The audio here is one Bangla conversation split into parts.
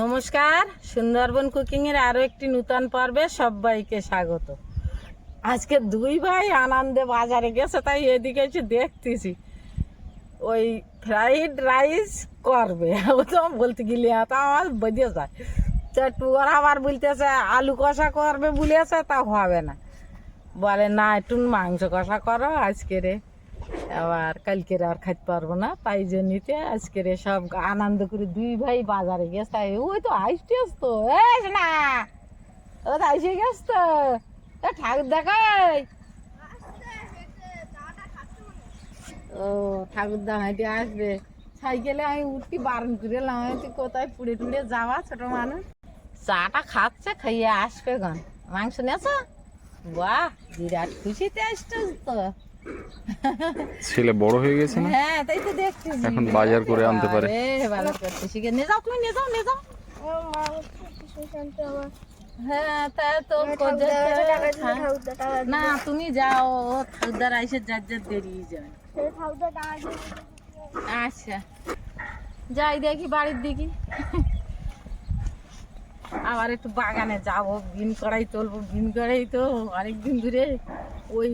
নমস্কার, সুন্দরবন কুকিং এর আরও একটি নূতন পর্বে সবাইকে স্বাগত। আজকে দুই ভাই আনন্দে বাজারে গেছে, তাই এদিকে এসে দেখতেছি। ওই ফ্রাইড রাইস করবে। ও তো বলতে গেলে তো আমার বেঁধে যায়। তো একটু আবার বলতেছে, আলু কষা করবে বলেছে, তা হবে না। বলে, না, একটু মাংস কষা করো আজকে রে। আবার কালকে আর খাইতে পারব না, তাই জন্যতে আজকে রে সব আনন্দ করে দুই ভাই বাজারে গেছে, তাই ওই তো আইসটিস তো এই না ও তো আইসে ঠাকুর দেখাই। ও ঠাকুরদা হাঁটি আসবে। সাইকেলে আমি উঠি, বারণ করে এলাম তুই কোথায় পুড়ে টুড়ে যাওয়া ছোট মানুষ? চাটা খাচ্ছে, খাইয়ে আসবে গান মাংস নেছ বাহ, বিরাট খুশিতে আসছিস তো ছেলে বড় হয়ে গেছে না? হ্যাঁ তাই তো দেখতেছি এখন বাজার করে আনতে পারে। আরে, বাজার করতে শিখে নিয়ে যাও তুমি নিয়ে যাও নিয়ে যাও। হ্যাঁ তা তো হ্যাঁ। না তুমি যাও আইসে যার যার আচ্ছা। যাই দেখি বাড়ির দিকে। আবার একটু বাগানে যাব বিন করাই তুলবো বিন করাই তো অনেকদিন ধরে ওই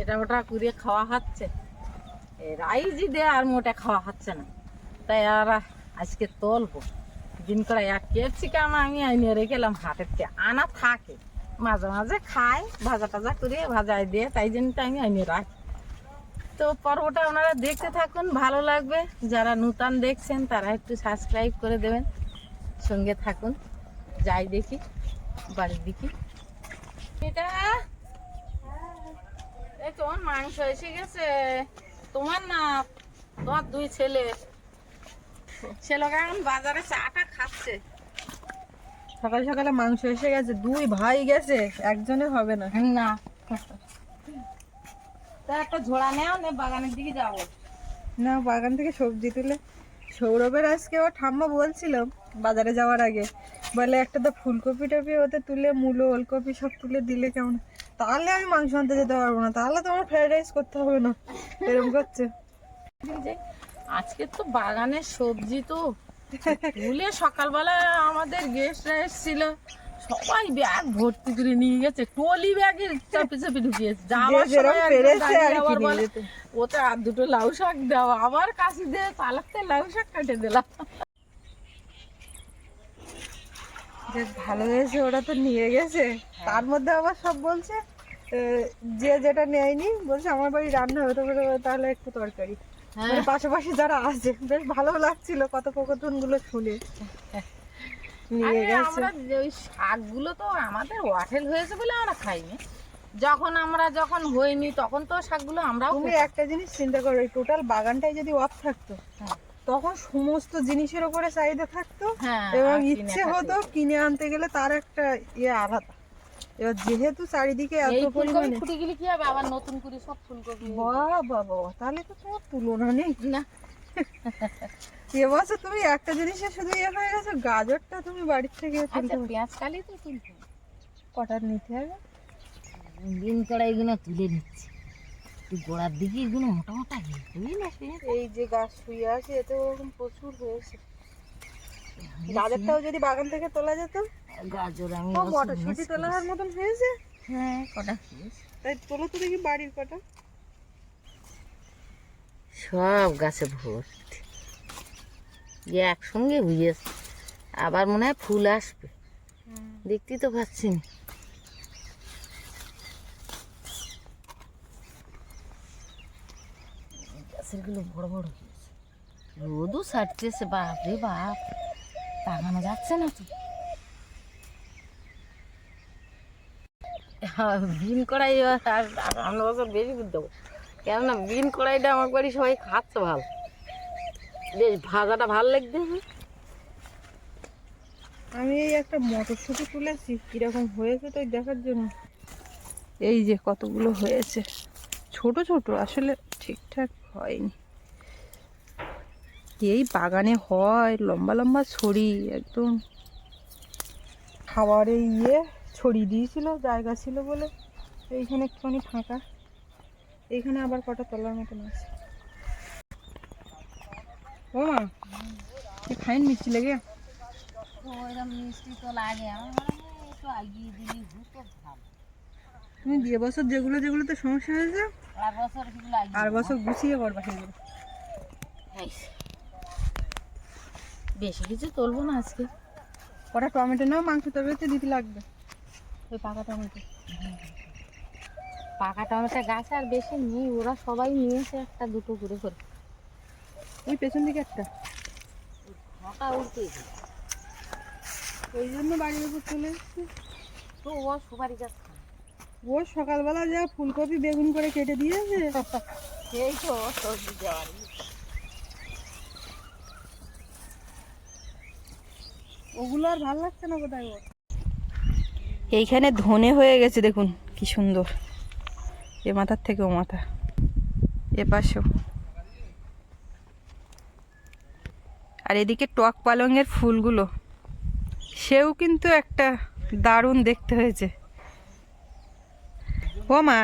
এটা ওটা করে খাওয়া হচ্ছে। রাইজি দে আর মোটা খাওয়া হচ্ছে না। তাই আর আজকে তুলবো। দিন কড়াই আর ক্যাপসিকাম আমি আইনে রেখেলাম, হাতের থেকে আনা থাকে। মাঝে মাঝে খাই ভাজা টাজা করে ভাজায় দিয়ে, তাই জন্য আমি আইনে রাখি। তো পর্বটা ওনারা দেখতে থাকুন, ভালো লাগবে। যারা নূতন দেখছেন, তারা একটু সাবস্ক্রাইব করে দেবেন। সঙ্গে থাকুন, যাই দেখি, বাড়ির দিকে। এটা এই তোমার মাংস এসে গেছে। তোমার না তোমার দুই ছেলে। ছেলেকে এখন বাজারে চাটা খাচ্ছে। সকাল সকালে মাংস এসে গেছে দুই ভাই গেছে একজনে হবে না। না। তা একটা ঝোড়া নেও নে বাগানের দিকে যাব। না বাগান থেকে সবজি তুলে। সৌরভের আজকে ও ঠাম্মা বলছিল বাজারে যাওয়ার আগে। বলে একটা তো ফুলকপি টপি ওতে তুলে মূলো ওলকপি সব তুলে দিলে কেমন? তাহলে আমি মাংস আনতে যেতে পারব না। তাহলে তোমার ফ্রাইড রাইস করতে হবে না। এরকম করছে। আজকে তো বাগানের সবজি তো তুলে সকালবেলা আমাদের গেস্টরা এসেছিল। সবাই ব্যাগ ভর্তি করে নিয়ে গেছে। টলি ব্যাগে চাপে চাপে ঢুকিয়েছে। যাওয়ার সময়। ওতে আর দুটো লাউ শাক দেওয়া আবার কাশি দিয়ে চালাতে লাউ শাক কেটে দিলাম। যে ভালো হয়েছে ওরা তো নিয়ে গেছে। তার মধ্যে আবার সব বলছে যে যেটা নেয়নি বলছে আমার বাড়ি রান্না হতে পারে তাহলে একটু তরকারি। হ্যাঁ। মানে পাশাপাশি যারা আছে বেশ ভালো লাগছিল কথোপকথনগুলো শুনে। নিয়ে গেছে। আমরা ওই শাকগুলো তো আমাদের হোটেল হয়েছে বলে আমরা খাইনি। যখন আমরা যখন হইনি তখন তো শাকগুলো আমরাও তুমি একটা জিনিস চিন্তা করো টোটাল বাগানটাই যদি অফ থাকতো হ্যাঁ। তখন সমস্ত জিনিসের উপরে চাহিদা থাকতো। হ্যাঁ এবং ইচ্ছে হতো কিনে আনতে গেলে তার একটা ইয়ে আলাদা। এবার যেহেতু চারিদিকে এত পরিমাণে ফুটে গেলে কি হবে? আবার নতুন করে সব ফুলকপি বাবা বাবা তাহলে তো তোমার তুলনা নেই। না। এবছর তুমি একটা জিনিসে শুধু ইয়ে হয়ে গেছে গাজরটা তুমি বাড়ির থেকে তুলতে আচ্ছা পেঁয়াজ কালি তো তুলবো কটার নিতে হবে? দিন কড়া এগুলো তুলে নিচ্ছি। তুই গোড়ার দিকে এগুলো মোটা মোটা এই যে গাছ শুয়ে আছে এতে ওরকম প্রচুর হয়েছে। গাজরটাও যদি বাগান থেকে তোলা যেত গাজর আমি মটরশুঁটি তোলার মতন হয়েছে? হ্যাঁ কটা তাই তোলো তো দেখি বাড়ির কটা। সব গাছে ভর্তি। যে একসঙ্গে বুঝেছে আবার মনে হয় ফুল আসবে। দেখতেই তো পাচ্ছি না গাছেরগুলো বড় বড় হয়েছে রোদও ছাড়তেছে বাপ রে বাপ। তাকানো যাচ্ছে না তো। হ্যাঁ, বিন কড়াই আর আর বছর বেশি করে দেবো। কেননা বিন কড়াইটা আমার বাড়ি সবাই খাচ্ছে ভালো। বেশ ভাজাটা ভালো লাগবে আমি এই একটা মটরশুঁটি তুলেছি কীরকম হয়েছে তাই দেখার জন্য। এই যে কতগুলো হয়েছে ছোট ছোট আসলে ঠিকঠাক হয়নি। এই বাগানে হয়, লম্বা লম্বা ছড়ি, একদম খাবারে ইয়ে ছড়িয়ে দিয়েছিল, জায়গা ছিল বলে। এইখানে একটুখানি ফাঁকা। এইখানে আবার কটা তলার মতন আছে। ও মা ফাইন মিষ্টি লেগে। মিষ্টি তো লাগে। আমার একটু আগিয়ে দিলি ভালো তুমি বিয়ে বছর যেগুলো যেগুলোতে সমস্যা হয়েছে আর বছর গুছিয়ে করবা সেগুলো বেশি। কিছু তুলবো না আজকে। কটা টমেটো নাও মাংস তরকারিতে দিতে লাগবে। ওই পাকা টমেটো। পাকা টমেটো গাছ আর বেশি নেই ওরা সবাই নিয়েছে একটা দুটো করে করে। ওই পেছন দিকে একটা। ফাঁকা উঠতে ওই জন্য বাড়ির উপর চলে এসেছি। তো ও সুপারি গাছ। ও সকালবেলা যা ফুলকপি বেগুন করে কেটে দিয়েছে। সেই তো সবজি দেওয়ার ওগুলো আর ভালো লাগছে না কোথায় ওর এইখানে ধনে হয়ে গেছে দেখুন কি সুন্দর। এ মাথার থেকে ও মাথা। এ পাশেও। আর এদিকে টক পালংয়ের ফুলগুলো সেও কিন্তু একটা দারুণ দেখতে হয়েছে। ও মা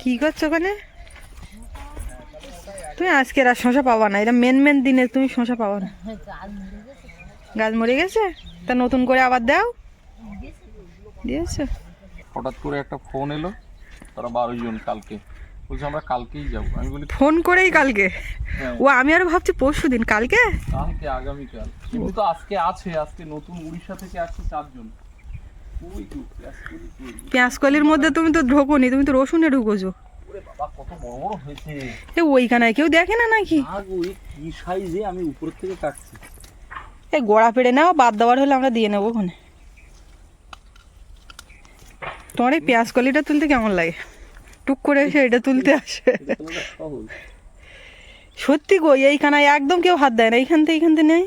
কি করছ ওখানে? তুমি আজকে আর শশা পাবা না এটা মেন মেন দিনে তুমি শশা পাবা না। গাছ মরে গেছে? তা নতুন করে আবার দাও। দিয়েছে? হঠাৎ করে একটা ফোন এলো তারা বারো জন কালকে। বলছে আমরা কালকেই যাব। আমি বলি ফোন করেই কালকে? হ্যাঁ। ও আমি আরও ভাবছি পরশু দিন কালকে? কালকে আগামীকাল। কিন্তু তো আজকে আছে আজকে নতুন উড়িষ্যা থেকে আসছে চারজন। কই? পেঁয়াজকলির মধ্যে তুমি তো ঢোকোনি তুমি তো রসুনে ঢুকোছো। এ ওইখানে কেউ দেখে না নাকি? আগো কি সাইজে আমি উপর থেকে কাটছি? এই গোড়া পেড়ে নাও বাদ দেওয়ার হলে আমরা দিয়ে নেব ওখানে। তোমার এই পেঁয়াজকলিটা তুলতে কেমন লাগে? টুক করে এসে এটা তুলতে আসে। সত্যি গো এইখানে একদম কেউ হাত দেয় না এইখান থেকে এইখান থেকে নেই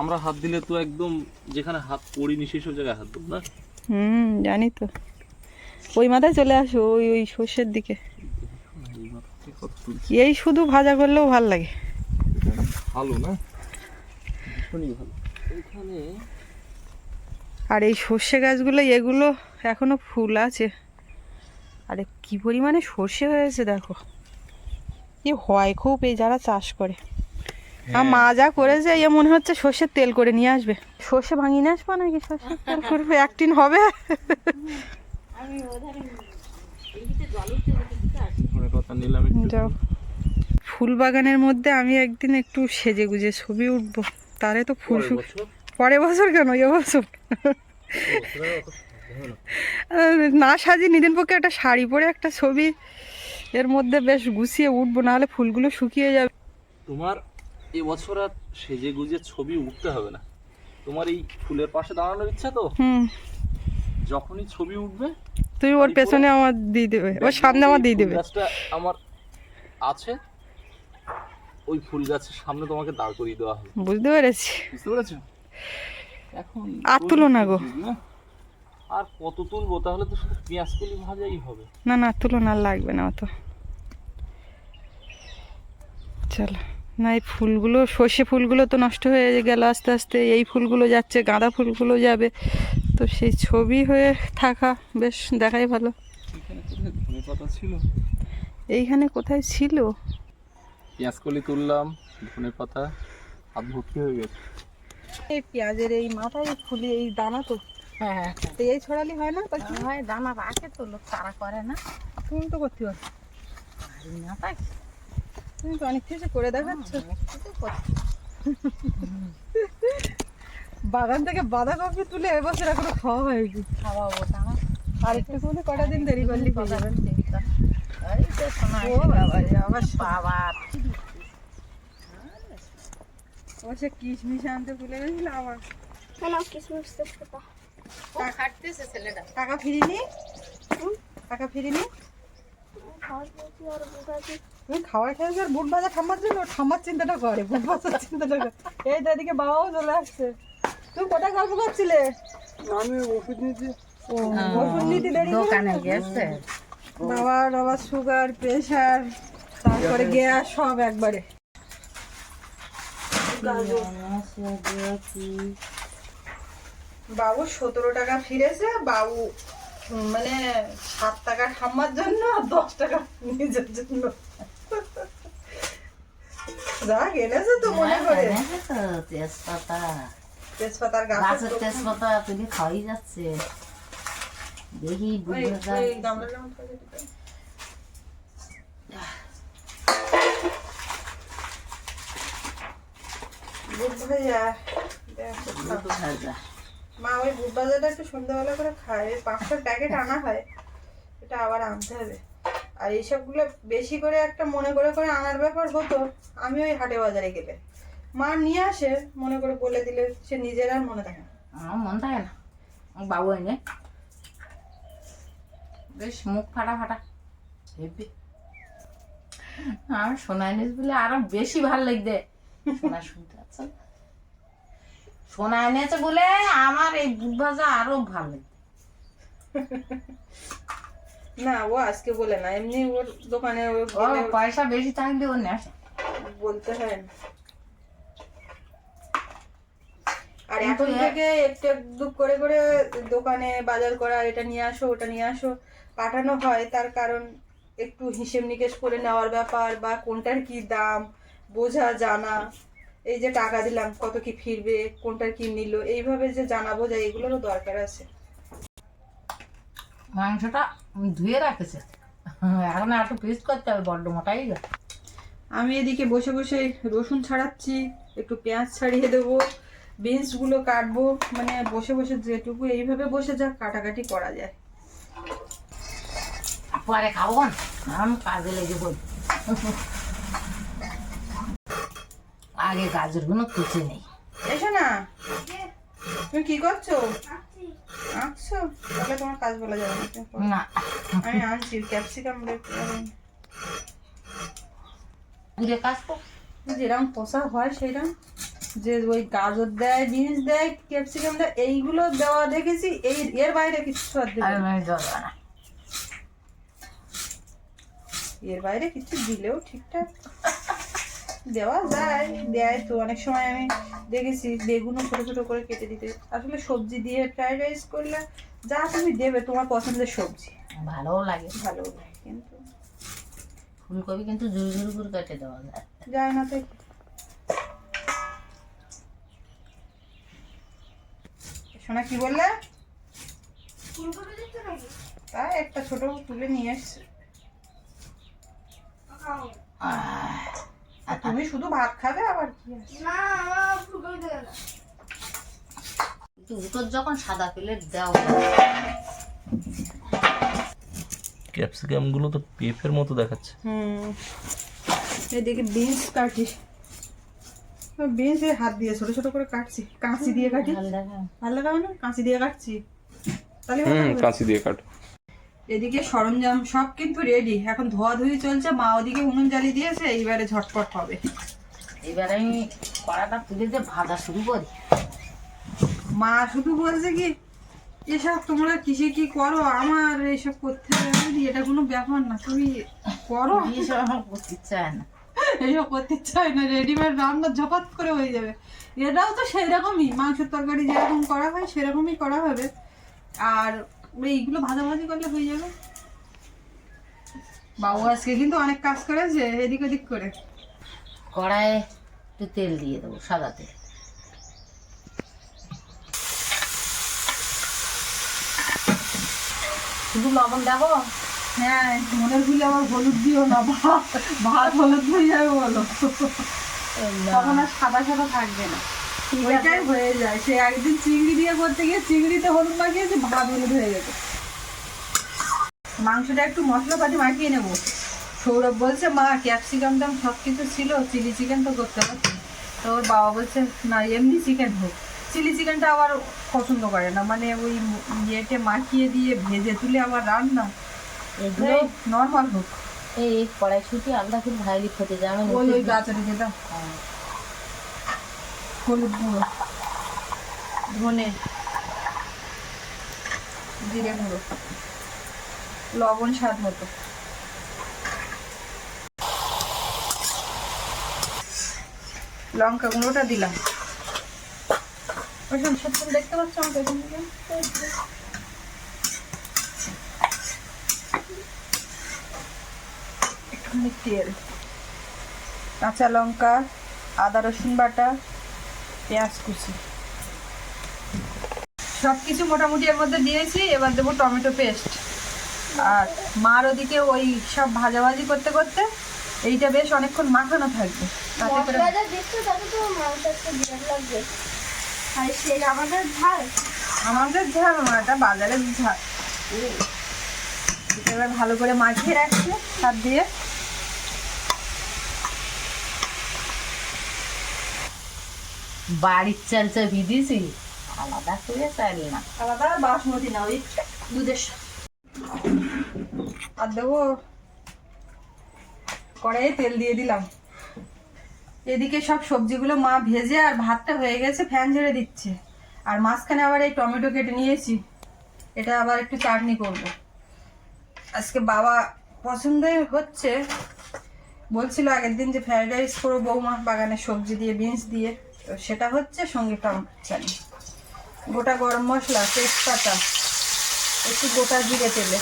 আমরা হাত দিলে তো একদম যেখানে হাত পড়িনি সেসব জায়গায় হাত দেবো না? হুম জানি তো। ওই মাথায় চলে আসো ওই ওই সর্ষের দিকে। এই শুধু ভাজা করলেও ভালো লাগে। ভালো না? ভালো। এখানে আর এই সর্ষে গাছগুলো এগুলো এখনও ফুল আছে। আরে কি পরিমাণে সর্ষে হয়েছে দেখো। এ হয় খুব এই যারা চাষ করে। আর মা যা করেছে এ মনে হচ্ছে সর্ষের তেল করে নিয়ে আসবে। সর্ষে ভাঙিয়ে নিয়ে আসব নাকি? সর্ষের তেল করবে? একটিন হবে? ধনে পাতা নিলাম একটু। যাও। ফুল বাগানের মধ্যে আমি একদিন একটু সেজে গুজে ছবি উঠবো। তারে তো ফুল পরের বছর? কেন? এ বছর? না সাজিয়ে নিদিন পক্ষে একটা শাড়ি পরে একটা ছবি এর মধ্যে বেশ গুছিয়ে উঠবো নাহলে ফুলগুলো শুকিয়ে যাবে। তোমার এবছর আর সেজে গুজে ছবি উঠতে হবে না। তোমার এই ফুলের পাশে দাঁড়ানোর ইচ্ছা তো? হুম। যখনই ছবি উঠবে তুমি ওর পেছনে আমার দিয়ে দেবে ওর সামনে আমার দিয়ে দেবে। গাছটা আমার আছে ওই ফুল গাছের সামনে তোমাকে দাঁড় করিয়ে দেওয়া হবে। বুঝতে পেরেছি। বুঝতে পেরেছ? এখন আর তুলো না গো। না? আর কত তুলবো? তাহলে তো শুধু পেঁয়াজ কলি ভাজাই হবে। না না তুলনা আর লাগবে না অত। চলো। না এই ফুলগুলো সর্ষে ফুলগুলো তো নষ্ট হয়ে গেল আস্তে আস্তে এই ফুলগুলো যাচ্ছে গাঁদা ফুলগুলো যাবে। তো সেই ছবি হয়ে থাকা বেশ দেখাই ভালো। এইখানে কোথায় ছিল? পেঁয়াজ কলি তুললাম ধনে পাতা হাত ভর্তি হয়ে গেছে। এই পেঁয়াজের এই মাথায় ফুলি এই দানা তো। হ্যাঁ তো এই ছড়ালি হয় না হয় দানা রাখে তো লোক তারা করে না। তুমি তো করতে পারো। তাই তুমি তো অনেক কিছু করে দেখাচ্ছ। বাগান থেকে বাঁধাকপি তুলে এবছর এখনও খাওয়া হয়নি। খাওয়াবো দানা আর একটু করে কটা দিন দেরি করলি সে কিশমিশ আনতে ভুলে গেছিল আবার। টাকা ফিরিনি? টাকা ফিরিনি? তুমি খাবার খেয়েছো আর বুট ভাজা ঠাম্মার জন্য? ঠাম্মার চিন্তাটা করে বুট ভাজার চিন্তাটা করে। এই তো এদিকে বাবাও চলে আসছে। তুমি কোথায় গল্প করছিলে? আমি ওষুধ নিতে ওষুধ নিতে দেরি দোকানে গেছে। বাবার আবার সুগার প্রেশার তারপরে গ্যাস সব একবারে। বাবু সতেরো টাকা ফিরেছে বাবু মানে সাত টাকা ঠাম্মার জন্য আর দশ টাকা নিজের জন্য। এনেছো তো মনে হ্যাঁ, করে। তেজপাতা। তেজপাতার গাছের তেজপাতা খাওয়াই যাচ্ছে। দেখি। মা ওই বুট ভাজাটা একটু সন্ধ্যাবেলা করে খায়। ওই পাঁচশোর প্যাকেট আনা হয়। এটা আবার আনতে হবে। আর এইসবগুলো বেশি করে একটা মনে করে করে আনার ব্যাপার হতো, আমি ওই হাটে বাজারে গেলে। মা নিয়ে আসে, মনে করে বলে দিলে, সে নিজের আর মনে থাকে না। আমার মন থাকে না। বাবু এনে বেশ মুখ ফাটা ফাটা হেবি আমার সোনাই নিস বলে আরও বেশি ভালো লাগবে। সোনা শুনতে পাচ্ছ সোনা এনেছে বলে আমার এই বুট ভাজা আরও ভালো লাগবে। না ও আজকে বলে না এমনি ওর দোকানে পয়সা বেশি থাকলে ও নেশে। বলতে হয় আর এখন থেকে একটু একটু করে করে দোকানে বাজার করা এটা নিয়ে আসো ওটা নিয়ে আসো পাঠানো হয়। তার কারণ একটু হিসেব নিকেশ করে নেওয়ার ব্যাপার বা কোনটার কি দাম বোঝা জানা। এই যে টাকা দিলাম কত কি ফিরবে কোনটার কি নিল এইভাবে যে জানা বোঝা এগুলোরও দরকার আছে। মাংসটা ধুয়ে রাখেছে। এখন একটু পিস করতে হবে বড্ড মোটাই আমি এদিকে বসে বসে রসুন ছাড়াচ্ছি একটু পেঁয়াজ ছাড়িয়ে দেবো বিনসগুলো কাটবো মানে বসে বসে যেটুকু এইভাবে বসে যা কাটাকাটি করা যায়। পরে খাব না? আমি কাজে লেগে পড়ি আগে গাজরগুলো কুচে নেই। এসো না। তুমি কি করছ? আঁকছো তাহলে তোমার কাজ বলা যাবে না আমি আনছি ক্যাপসিকাম ঘুরে কাজ যেরকম পোষা হয় সেরকম। যে ওই গাজর দেয় বিনস দেয় ক্যাপসিকাম দেয় এইগুলো দেওয়া দেখেছি এই এর বাইরে কিছু আর দেবে আর না। আমি জল না। এর বাইরে কিছু দিলেও ঠিকঠাক। দেওয়া যায় দেয় তো অনেক সময় আমি দেখেছি বেগুনও ছোট ছোট করে কেটে দিতে। আসলে সবজি দিয়ে ফ্রাইড রাইস করলে যা তুমি দেবে তোমার পছন্দের সবজি। ভালোও লাগে। ভালো লাগে কিন্তু। ফুলকপি কিন্তু ঝুড়ি ঝুড়ি করে কেটে দেওয়া যায়। যায় না তাই। শোনা কি বললে? তাই একটা ছোট তুলে নিয়ে এসছে। আহ, আর তুমি শুধু ভাত খাবে আবার কি আছে? যখন সাদা প্লেট দেওয়া ক্যাপসিকামগুলো তো পেঁপের মতো দেখাচ্ছে। হুম। এদিকে বিনস কাটি। বিনস হাত দিয়ে ছোট ছোট করে কাটছি। কাঁচি দিয়ে কাটি। ভালো লাগে। ভালো লাগাবে না কাঁচি দিয়ে কাটছি। তাহলে হুম কাঁচি দিয়ে কাট। এদিকে সরঞ্জাম সব কিন্তু রেডি এখন ধোয়াধুয়ি চলছে মা ওদিকে উনুন জ্বালিয়ে দিয়েছে এইবারে ঝটপট হবে। এবারে আমি কড়াটা তুলে দিয়ে ভাজা শুরু করি। মা শুধু বলছে কি এসব তোমরা কিসে কি করো? আমার এইসব করতে এটা কোনো ব্যাপার না তুমি করো। এইসব আমার করতে চায় না। এইসব করতে চায় না রেডিমেড রান্না ঝপাত করে হয়ে যাবে। এটাও তো সেই রকমই মাংসের তরকারি যেরকম করা হয় সেরকমই করা হবে। আর এইগুলো ভাজাভাজি করলে হয়ে যাবে। বাবু আজকে কিন্তু অনেক কাজ করেছে এদিক ওদিক করে। কড়াইয়ে একটু তেল দিয়ে দেবো সাদা তেল। শুধু লবণ দেবো? হ্যাঁ মনের ভুলে আবার হলুদ দিও না ভাত ভাত হলুদ হয়ে যাবে বলো। তখন আর সাদা সাদা থাকবে না। ওইটাই হয়ে যায়। সে একদিন চিংড়ি দিয়ে করতে গিয়ে চিংড়িতে হলুদ মাখিয়েছে ভাত হলুদ হয়ে গেছে। মাংসটা একটু মশলাপাতি মাখিয়ে নেব। সৌরভ বলছে মা ক্যাপসিকাম টাম সব কিছু ছিল চিলি চিকেন তো করতে পারছি তো ওর বাবা বলছে না এমনি চিকেন হোক। চিলি চিকেনটা আবার পছন্দ করে না। মানে ওই ইয়েতে মাখিয়ে দিয়ে ভেজে তুলে আবার রান্না। এগুলো নর্মাল হোক। এই কড়াইশুটি আলাদা খুব ভাইলি খেতে যায় ওই গাছের যেটা হলুদ গুঁড়ো, ধনে জিরে গুঁড়ো, লবণ স্বাদ মতো। লঙ্কা গুঁড়োটা দিলাম। দেখতে পাচ্ছ একটুখানি তেল, কাঁচা লঙ্কা, আদা রসুন বাটা পেঁয়াজ কুচি। সব কিছু মোটামুটি এর মধ্যে দিয়েছি এবার দেবো টমেটো পেস্ট। আর মার ওদিকে ওই সব ভাজাভাজি করতে করতে এইটা বেশ অনেকক্ষণ মাখানো থাকবে। তাতে করে আমাদের ঝাল? আমাদের ঝাল বাজারের ঝাল। এবার ভালো করে মাখিয়ে রাখছি হাত দিয়ে। বাড়ির চাল চা ভিদিয়েছি আলাদা করে চাইল না। আলাদা বাসমতি না ওই দুধের। আর দেবো, কড়াইয়ে তেল দিয়ে দিলাম। এদিকে সব সবজিগুলো মা ভেজে আর ভাতটা হয়ে গেছে, ফ্যান ঝেড়ে দিচ্ছে। আর মাঝখানে আবার এই টমেটো কেটে নিয়েছি। এটা আবার একটু চাটনি করব। আজকে বাবা পছন্দই হচ্ছে। বলছিল আগের দিন যে ফ্রাইড রাইস করব বৌমা বাগানের সবজি দিয়ে বিনস দিয়ে। তো সেটা হচ্ছে সঙ্গে টমেটো গোটা গরম মশলা, তেজপাতা, একটু গোটা জিরে তেলে।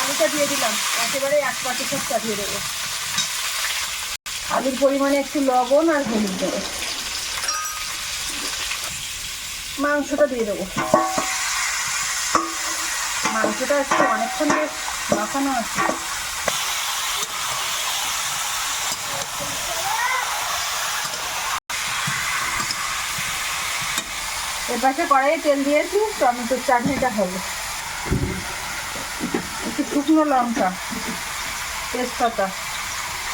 আলুটা দিয়ে দিলাম, একেবারে এক পাটি সবটা দিয়ে দেবো। আলুর পরিমাণে একটু লবণ আর হলুদ দেবো। মাংসটা দিয়ে দেবো। মাংসটা আজকে অনেকক্ষণ বেশ মাখানো আছে। এর পাশে কড়াইয়ে তেল দিয়েছি টমেটোর চাটনিটা হবে একটু শুকনো লঙ্কা, তেজপাতা।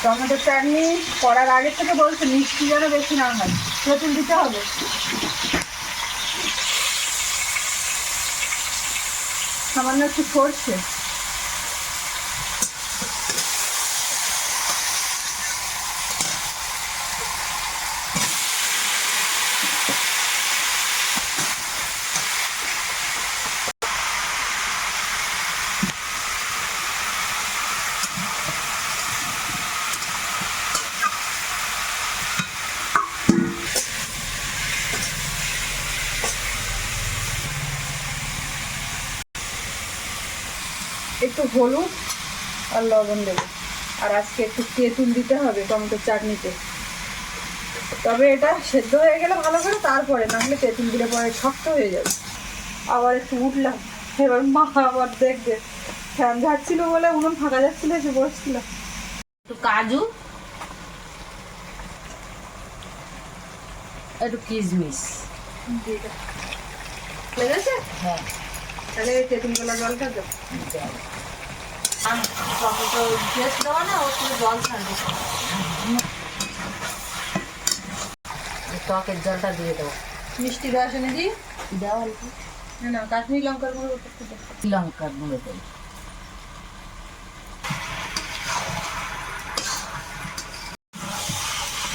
টমেটো চাটনি করার আগে থেকে বলছে, মিষ্টি যেন বেশি না হয়। তেঁতুল দিতে হবে। সামান্য একটু সরষে একটু হলুদ আর লবণ দেবো। আর আজকে একটু তেঁতুল দিতে হবে টমেটোর চাটনিতে। তবে এটা সেদ্ধ হয়ে গেলে ভালো করে তারপরে না হলে তেঁতুল দিলে পরে শক্ত হয়ে যাবে। আবার একটু উঠলাম। এবার মা আবার দেখবে। ফ্যান ঝাড়ছিল বলে উনুন ফাঁকা যাচ্ছিল এসে বসছিল। একটু কাজু একটু কিশমিশ। লেগেছে? হ্যাঁ। তাহলে তেঁতুল গোলা জলটা দেবো আর টমেটো দেওয়া না ওর জল ছাড়বে টকের জলটা দিয়ে দেবো মিষ্টি রস এনে দিই দেওয়া না না কাশ্মীরি লঙ্কার গুঁড়ো উপর থেকে দাও। লঙ্কা গুঁড়ো দেবো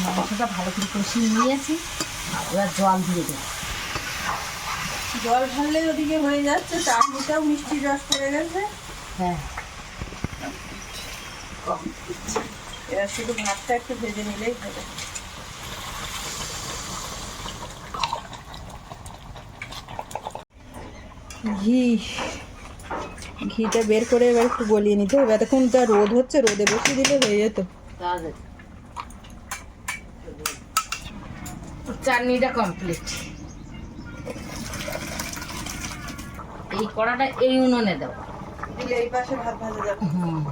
মাংসটা ভালো করে কষিয়ে নিয়েছি এবার জল দিয়ে দেবো। জল ঢাললে ওদিকে হয়ে যাচ্ছে চাটনিটাও মিষ্টি রস পড়ে গেছে। হ্যাঁ। এবার শুধু ভাতটা একটু ভেজে নিলেই হবে। ঘি। ঘিটা বের করে এবার একটু গলিয়ে নিতে হবে। এতক্ষণ যা রোদ হচ্ছে রোদে বসিয়ে দিলে হয়ে যেত। চাটনিটা কমপ্লিট এই কড়াটা এই উনুনে দাও এই পাশে ভাত ভাজা যাবে। হুম।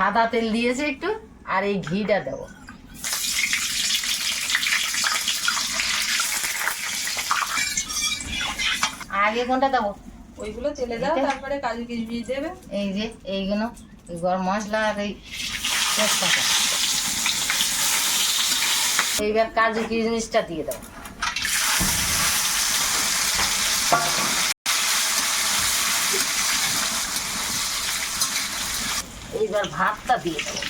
সাদা তেল দিয়েছে একটু আর এই ঘিটা দেবো। আগে কোনটা দেবো? ওইগুলো তেলে দাও তারপরে কাজু কিশমিশ দেবে। এই যে এইগুলো এই গরম মশলা আর এই তেজপাতা। এইবার কাজু কিশমিশটা দিয়ে দাও এইবার ভাতটা দিয়ে দেবো।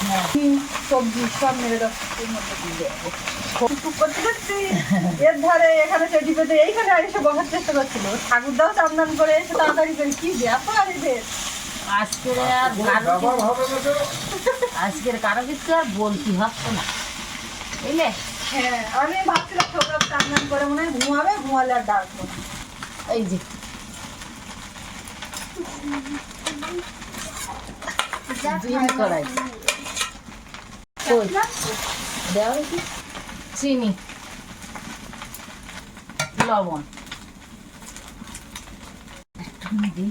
হ্যাঁ। হুম সবজি সব মেরে এর ধারে এখানে চটি পেতে এইখানে আর এসে বসার চেষ্টা করছিল। ঠাকুরদাও চান্দান করে এসে তাড়াতাড়ি করে কি ব্যাপার এদের আজকের আর কারও আজকের কারও কিছু আর বলতে হচ্ছে না। বুঝলে? হ্যাঁ আমি ভাবছিলাম সৌরভ চান্দান করে মনে হয় ঘুমাবে ঘুমালে আর ডাকবো এই যে। দেওয়া চিনি। লবণ। একটুখানি দিই।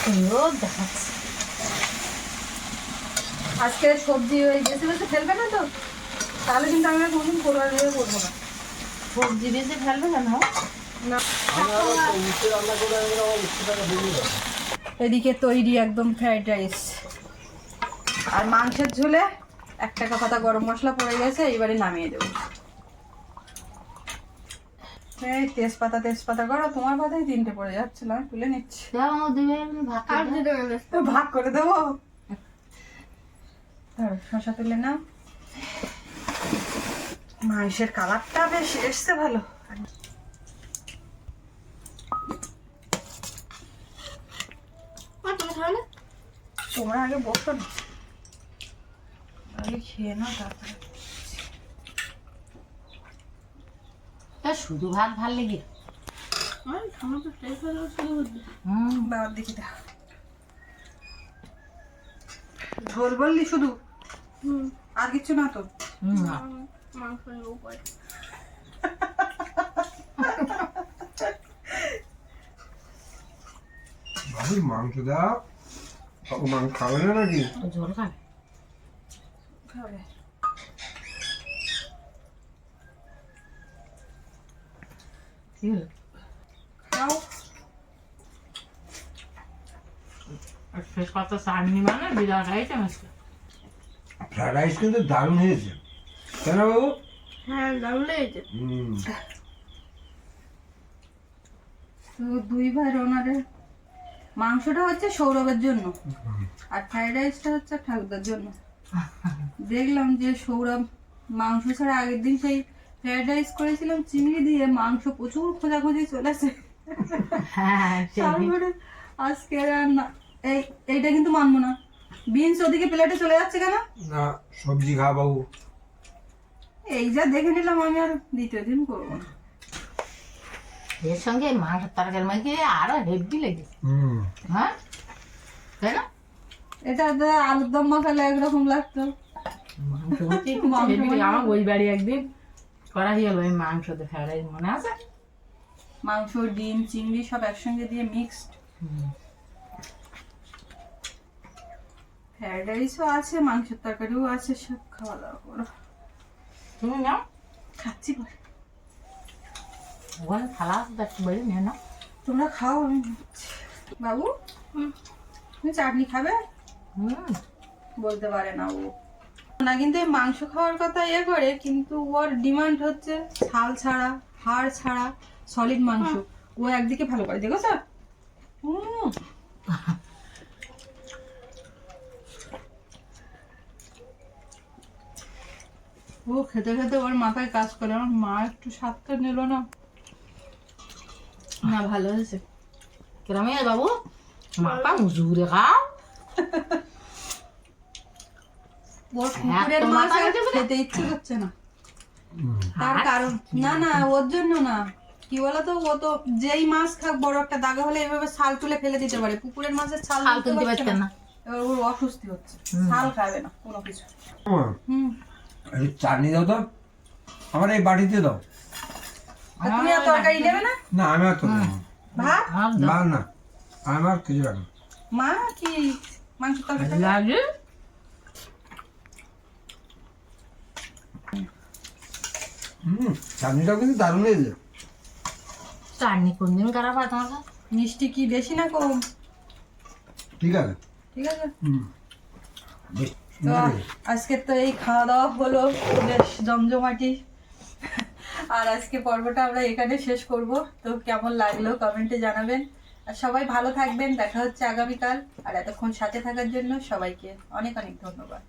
সুন্দর দেখাচ্ছে। আজকে সবজি ওই বেশি বেশি ফেলবে না তো? তাহলে কিন্তু আমি আর কোনদিন কোরবানি দিয়ে করব না। সবজি বেশি ফেলবে কেন? না। এদিকে তৈরি একদম ফ্রাইড রাইস। আর মাংসের ঝোলে এক টাকা পাতা গরম মশলা পড়ে গেছে এইবারে নামিয়ে দেবো। এই তেজপাতা তেজপাতা করো তোমার পাতায় তিনটে পড়ে যাচ্ছিল আমি তুলে নিচ্ছি। ভাগ করে দেবো? শসা তুলে নাও। মাংসের কালারটা বেশ এসছে ভালো। না? তোমরা আগে বসো না। আগে খেয়ে নাও তারপরে। তা শুধু ভাত ভালো লেগে? বাবার দেখি ঝোল বললি শুধু? আর কিছু না তো? হুম মাংস নেব পরে। ভাবি মাংস দাও বাবু মাংস খাবে না নাকি? ও ঝোল খাবে। খাবে। খাও। আর শেষ কথা চাটনি মানে বিরাট আইটেম আজকে ফ্রাইড রাইস কিন্তু দারুণ হয়েছে। কেন বাবু? হ্যাঁ দারুণ হুম। তো দুই ভাই মাংসটা হচ্ছে সৌরভের জন্য আর ফ্রাইড রাইসটা হচ্ছে ঠাকুরদার জন্য। দেখলাম যে সৌরভ মাংস ছাড়া আগের দিন সেই ফ্রাইড রাইস করেছিলাম চিংড়ি দিয়ে মাংস প্রচুর খোঁজাখুঁজি চলেছে। হ্যাঁ তারপরে আজকে আর না এই এইটা কিন্তু মানবো না। বিনস ওদিকে প্লেটে চলে যাচ্ছে কেন? না সবজি খা বাবু এই যা দেখে নিলাম আমি আর দ্বিতীয় দিন করব না। এর সঙ্গে মাংসের তরকারি মাখি আরও হেভি হ্যাঁ? তাই না? এটা তো আলুর দম মশলা একরকম লাগতো। মানে- আমার ওই বাড়ি একদিন করা গেল ওই মাংস দিয়ে ফ্রাইড মনে আছে। মাংস ডিম চিংড়ি সব একসঙ্গে দিয়ে মিক্সড ফ্রাইড রাইসও আছে মাংসের তরকারিও আছে সব খাওয়া দাওয়া করো। তুমি নাও। খাচ্ছি পরে। ওখানে থালা আছে একটু বেড়ে নিয়ে নাও। তোমরা খাও আমি বাবু? তুমি চাটনি খাবে? হুম। বলতে পারে না ও। না কিন্তু এই মাংস খাওয়ার কথা ইয়ে করে কিন্তু ওর ডিমান্ড হচ্ছে ছাল ছাড়া হাড় ছাড়া সলিড মাংস। ও একদিকে ভালো করে দেখো স্যার ও খেতে খেতে ওর মাথায় কাজ করে। আমার মা একটু স্বাদটা নিল না। না ভালো হয়েছে। কিরমে বাবু। মাপা ওর হ্যাঁ, পুকুরের তোমার মাছ আর কাছে বলে? খেতে ইচ্ছে হচ্ছে না। তার কারণ না না ওর জন্য না। কি বলতো ও তো যেই মাছ খাক বড় একটা দাগা হলে এইভাবে ছাল তুলে ফেলে দিতে পারে। পুকুরের মাছের ছাল তুলতে পারছে না। এবার ওর হচ্ছে। ছাল খাবে না কোনো কিছু। হুম। একটু চাটনি দাও তো। আমার এই বাটিতে দাও। আর তুমি আর তরকারি নেবে না? না আমি আর তো দেবো ভাত? না। আমার কিছু রাখো মা কি মাংস তরকারি লাগে হুম চাটনিটাও কিন্তু দারুণ হয়েছে। চাটনি কোনদিন খারাপ হয় তোমার মিষ্টি কি বেশি না কম? ঠিক আছে। ঠিক আছে। হুম। তো আজকে তো এই খাওয়া দাওয়া হলো বেশ জমজমাটি। আর আজকে পর্বটা আমরা এখানে শেষ করব। তো কেমন লাগল কমেন্টে জানাবেন। আর সবাই ভালো থাকবেন দেখা হচ্ছে আগামীকাল। আর এতক্ষণ সাথে থাকার জন্য সবাইকে অনেক অনেক ধন্যবাদ।